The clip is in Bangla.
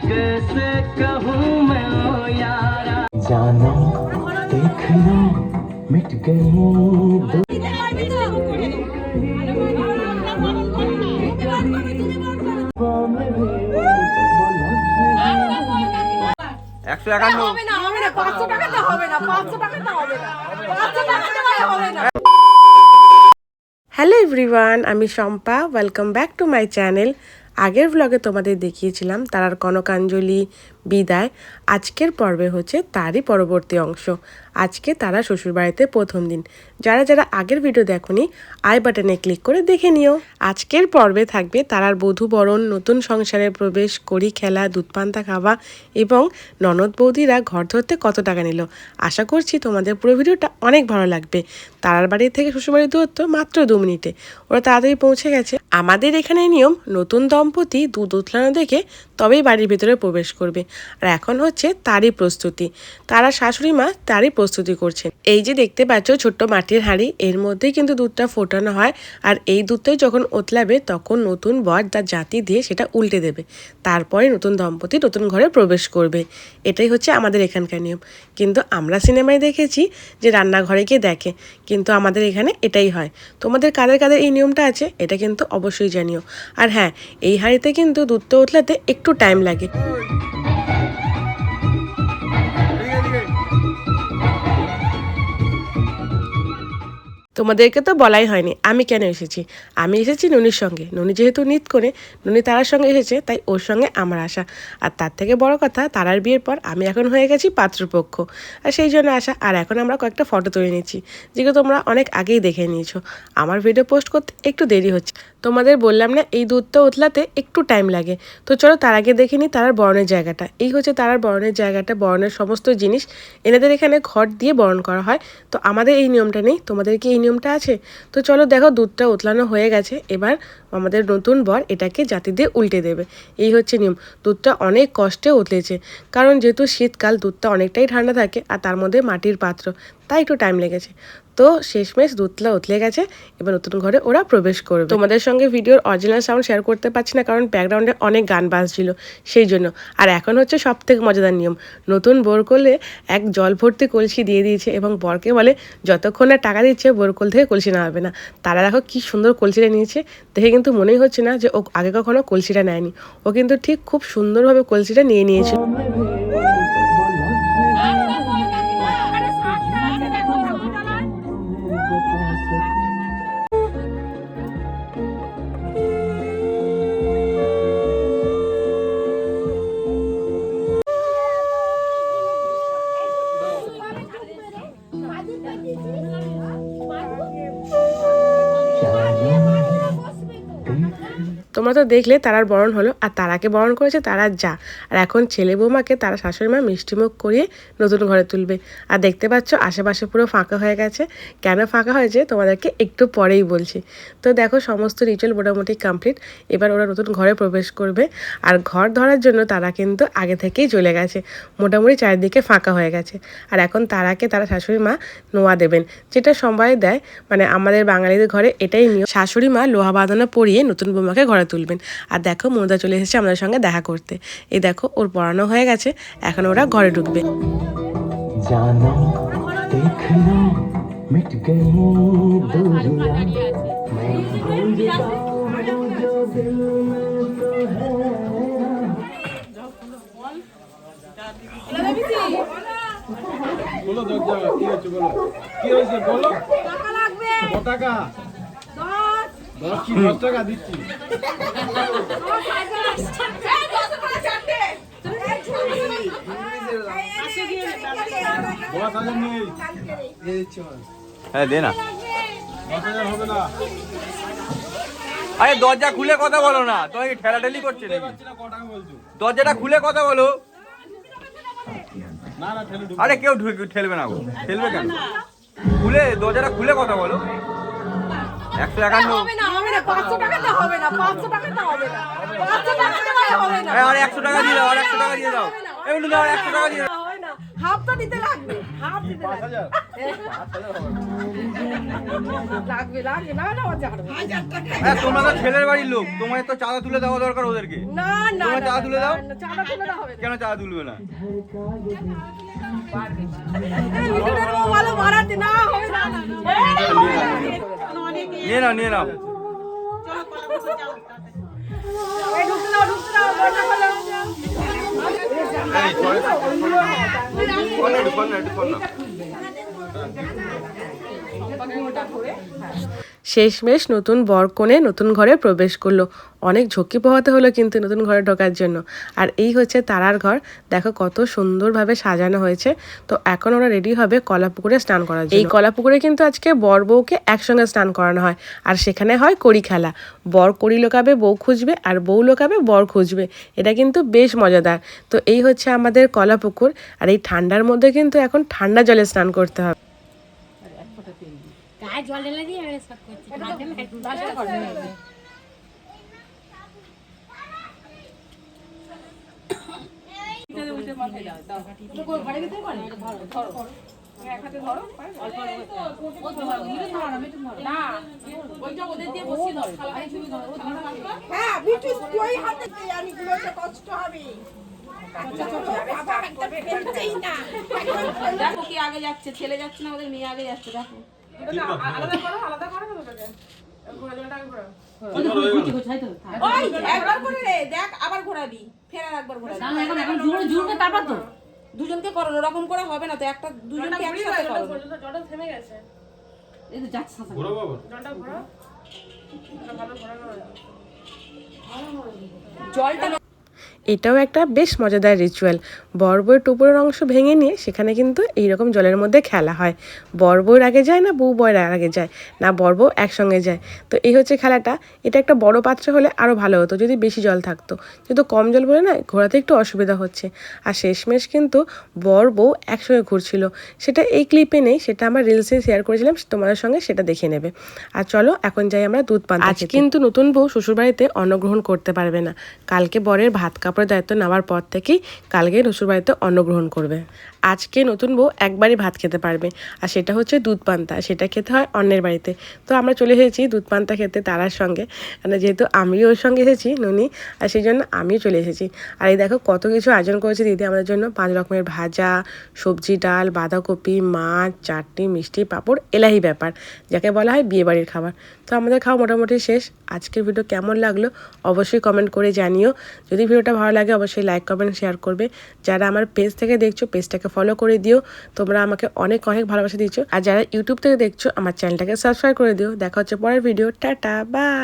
कैसे कहूँ मैं ओ यारा जाना देखना मिट गई दो একশো একান্ন হবে না হবে না পাঁচশো টাকাতে হবে না পাঁচশো টাকাতে হবে না পাঁচশো টাকাতে হবে না হ্যালো এভরিওয়ান আমি Shampa welcome back to my channel আগের ব্লগে তোমাদের দেখিয়েছিলাম তারার কনকাঞ্জলি বিদায়। আজকের পর্বে হচ্ছে তারই পরবর্তী অংশ। আজকে তারা শ্বশুরবাড়িতে প্রথম দিন। যারা যারা আগের ভিডিও দেখোনি, আই বাটনে ক্লিক করে দেখে নিও। আজকের পর্বে থাকবে তারার বধূ বরণ, নতুন সংসারে প্রবেশ করি খেলা, দুধ পান্তা খাওয়া এবং ননদ বৌদিরা ঘর ধরতে কত টাকা নিল। আশা করছি তোমাদের পুরো ভিডিওটা অনেক ভালো লাগবে। তারার বাড়ি থেকে শ্বশুরবাড়ির দূরত্ব মাত্র দু মিনিটে। ওরা তাড়াতাড়ি পৌঁছে গেছে। আমাদের এখানে নিয়ম, নতুন দম্পতি দুধ উতলানো দেখে তবেই বাড়ির ভিতরে প্রবেশ করবে। আর এখন হচ্ছে তারই প্রস্তুতি। তারা শাশুড়ি মা তারই প্রস্তুতি করছেন। এই যে দেখতে পাচ্ছ ছোট্ট মাটির হাঁড়ি, এর মধ্যেই কিন্তু দুধটা ফোটানো হয় আর এই দুধটাই যখন ওতলাবে তখন নতুন বর তার জাতি দিয়ে সেটা উল্টে দেবে। তারপরে নতুন দম্পতি নতুন ঘরে প্রবেশ করবে। এটাই হচ্ছে আমাদের এখানকার নিয়ম। কিন্তু আমরা সিনেমায় দেখেছি যে রান্নাঘরে গিয়ে দেখে। কিন্তু আমাদের এখানে এটাই হয়। তোমাদের কাদের কাদের এই নিয়মটা আছে? এটা কিন্তু অবশ্যই জানিও। আর হ্যাঁ এই হাঁড়িতে কিন্তু দুধটা উতলাতে একটু টাইম লাগে। তোমাদেরকে তো বলাই হয়নি, আমি কেন এসেছি? আমি এসেছি ননির সঙ্গে। ননি যেহেতু নিত করে, ননি তারার সঙ্গে এসেছে, তাই ওর সঙ্গে আমার আসা আর তার থেকে বড় কথা, তারার বিয়ের পর আমি এখন হয়ে গেছি পাত্রপক্ষ। আর সেই জন্য আসা আর এখন আমরা কয়েকটা ফটো তুলে নিচ্ছি, যেগুলো তোমরা অনেক আগেই দেখে নিয়েছো। আমার ভিডিও পোস্ট করতে একটু দেরি হচ্ছে। তোমাদের বললাম না, এই দুধটা উতলাতে একটু টাইম লাগে। তো চলো তার আগে দেখে নিই তারার বরণের জায়গাটা। এই হচ্ছে তারার বরণের জায়গাটা, বরণের সমস্ত জিনিস। এনাদের এখানে ঘর দিয়ে বরণ করা হয়। তো আমাদের এই নিয়মটা নেই, তোমাদের কি এই নিয়মটা আছে? তো চলো দেখো দুধটা উতলানো হয়ে গেছে। এবার আমাদের নতুন বর এটাকে জাতি দিয়ে উল্টে দেবে। এই হচ্ছে নিয়ম। দুধটা অনেক কষ্টে উতলেছে। কারণ যেহেতু শীতকাল, দুধটা অনেকটাই ঠান্ডা থাকে আর তার মধ্যে মাটির পাত্র। তাই একটু টাইম লেগেছে। তো শেষমেশ দুধলা উতলে গেছে। এবার নতুন ঘরে ওরা প্রবেশ করবে। তোমাদের সঙ্গে ভিডিওর অরিজিনাল সাউন্ড শেয়ার করতে পারছি না কারণ ব্যাকগ্রাউন্ডে অনেক গান বাজছিল। সেই জন্য। আর এখন হচ্ছে সব থেকে মজাদার নিয়ম। নতুন বোর করলে এক জল ভর্তি কলসি দিয়ে দিয়েছে এবং বরকে বলে, যতক্ষণ টাকা দিচ্ছে বোরকল থেকে কলসি নেওয়াবে না। তারা দেখো কি সুন্দর কলসিটা নিয়েছে। দেখে কিন্তু মনেই হচ্ছে না যে ও আগে কখনো কলসিটা নেয়নি। ও কিন্তু ঠিক খুব সুন্দরভাবে কলসিটা নিয়ে নিয়েছে। তো দেখলে তারার বরণ হলো, আর তারাকে বরণ করেছে তারার যা। আর এখন ছেলে বৌমাকে তারা শাশুড়ি মা মিষ্টিমুখ করিয়ে নতুন ঘরে তুলবে। আর দেখতে পাচ্ছ, আশেপাশে পুরো ফাঁকা হয়ে গেছে। কেন ফাঁকা হয়েছে? তোমাদেরকে একটু পরেই বলছি। তো দেখো, সমস্ত রিচুয়াল মোটামুটি কমপ্লিট এবার ওরা নতুন ঘরে প্রবেশ করবে। আর ঘর ধরার জন্য তারা কিন্তু আগে থেকেই চলে গেছে। মোটামুটি চারিদিকে ফাঁকা হয়ে গেছে। আর এখন তারাকে তারা শাশুড়ি মা নোয়া দেবেন, যেটা সবাই দেয়। মানে আমাদের বাঙালিদের ঘরে এটাই নিয়ম। শাশুড়ি মা লোহা বাঁধানো পরিয়ে নতুন বৌমাকে ঘরে তুলবেন আর দেখো মনুদা চলে এসেছে আমাদের সঙ্গে দেখা করতে এই দেখো ওর পড়ানো হয়ে গেছে এখন ওরা ঘরে ঢুকবে जाना देखना मिट गई दूरियां मैं भूल जाऊं जो दिल में तो है বলো দরজা কি হচ্ছে বলো কি হয়েছে বলো টাকা লাগবে ক টাকা হ্যাঁ দে না। আরে দরজা খুলে কথা বলো না। তোমাকে ঠেলাঠেলি করছে নাকি? ক দরজাটা খুলে কথা বলো। আরে কেউ ঠেলবে না গো। ঠেলবে কেন? খুলে দরজাটা খুলে কথা বলো। একশো একান্ন। পাঁচশো টাকাতে হবে না পাঁচশো টাকাতে হবে না পাঁচশো টাকাতে হবে না। এই, আর একশো টাকা দিয়ে দাও একশো টাকা দিয়ে দাও একশো টাকা দিয়ে দাও। হাফটা দিতে লাগবে হাফ দিতে লাগবে। লাগবে না না হ্যাঁ তোমরা তো ছেলের বাড়ির লোক তোমার তো চাঁদা তুলে দেওয়া দরকার ওদেরকে। না না তোমরা না, চাঁদা তুলে দাও? চাঁদা তুলে দেওয়া হবে কেন চাঁদা তুলবে না। নিয়ে নাও নিয়ে নাও। ঢুকতে দাও ঢুকতে দাও দরজা খোলো এই সরে ফোন না? একটু ফোন না শেষমেশ নতুন বর কনে নতুন ঘরে প্রবেশ করল। অনেক ঝক্কি পোহাতে হলো কিন্তু নতুন ঘরে ঢোকার জন্য। আর এই হচ্ছে তারার ঘর। দেখো কত সুন্দরভাবে সাজানো হয়েছে। তো এখন ওরা রেডি হবে কলা পুকুরে স্নান করার জন্য। এই কলা পুকুরে কিন্তু আজকে বর বউকে একসঙ্গে স্নান করানো হয়। আর সেখানে হয় কড়ি খেলা। বর কড়ি লোকাবে, বউ খুঁজবে আর বউ লোকাবে, বর খুঁজবে। এটা কিন্তু বেশ মজাদার। তো এই হচ্ছে আমাদের কলা পুকুর আর এই ঠান্ডার মধ্যে কিন্তু এখন ঠান্ডা জলে স্নান করতে হবে। গায়ে জল ঢেলে দিয়ে আমি সব করছি। হাতে না হ্যাঁ বিটু ওই হাতে দিয়ে আমি গুলোতে কষ্ট হবে। বাবা একদম ফেলছেই না। একদম ফেলছে দেখো কি আগে যাচ্ছে ছেলে যাচ্ছে না ওদের মেয়ে আগে যাচ্ছে দেখো। ওই একবার করে রে দেখ আবার ঘোরাবি। ফের আর একবার ঘোরাবি। দুজনকে করো ওরকম করে হবে না তো একটা দুজনকে একসাথে করো। ঘোরাবো আবার? জলটা এটাও একটা বেশ মজাদার রিচুয়াল বরবইয়ের টুপুরের অংশ ভেঙে নিয়ে সেখানে কিন্তু এইরকম জলের মধ্যে খেলা হয়। বরবইয়ের আগে যায় না বউ বয়ের আগে যায়। না বর বউ একসঙ্গে যায়। তো এই হচ্ছে খেলাটা। এটা একটা বড় পাত্র হলে আরও ভালো হতো যদি বেশি জল থাকতো। কিন্তু কম জল বলে না ঘোরাতে একটু অসুবিধা হচ্ছে। আর শেষমেশ কিন্তু বর বউ একসঙ্গে ঘুরছিল। সেটা এই ক্লিপে নেই সেটা আমার রিলসে শেয়ার করেছিলাম তোমাদের সঙ্গে সেটা দেখে নেবে। আর চলো এখন যাই আমরা দুধ পান আজ কিন্তু নতুন বউ শ্বশুরবাড়িতে অন্নগ্রহণ করতে পারবে না। কালকে বরের ভাত কাপড়ের দায়িত্ব নেওয়ার পর থেকেই কালকে শ্বশুরবাড়িতে অন্নগ্রহণ করবে। আজকে নতুন বউ একবারই ভাত খেতে পারবে। আর সেটা হচ্ছে দুধ পান্তা, সেটা খেতে হয় অন্যের বাড়িতে। তো আমরা চলে এসেছি দুধ পান্তা খেতে তারার সঙ্গে। মানে যেহেতু আমিও ওর সঙ্গে এসেছি, ননি, আর সেই জন্য আমিও চলে এসেছি। আর এই দেখো কত কিছু আয়োজন করেছে দিদি আমাদের জন্য। পাঁচ রকমের ভাজা, সবজি, ডাল, বাঁধাকপি, মাছ, চাটনি, মিষ্টি, পাঁপড়, এলাহি ব্যাপার, যাকে বলা হয় বিয়েবাড়ির খাবার। তো আমাদের খাওয়া মোটামুটি শেষ। আজকের ভিডিও কেমন লাগল অবশ্যই কমেন্ট করে জানিও। যদি ভিডিওটা ভালো লাগে, অবশ্যই লাইক কমেন্ট শেয়ার করবে। যারা আমার পেজ থেকে দেখছ পেজটাকে ফলো করে দিও। তোমরা আমাকে অনেক অনেক ভালোবাসা দিচ্ছ। আর যারা ইউটিউব থেকে দেখছ, আমার চ্যানেলটাকে সাবস্ক্রাইব করে দিও। দেখা হচ্ছে পরের ভিডিও টাটা বাই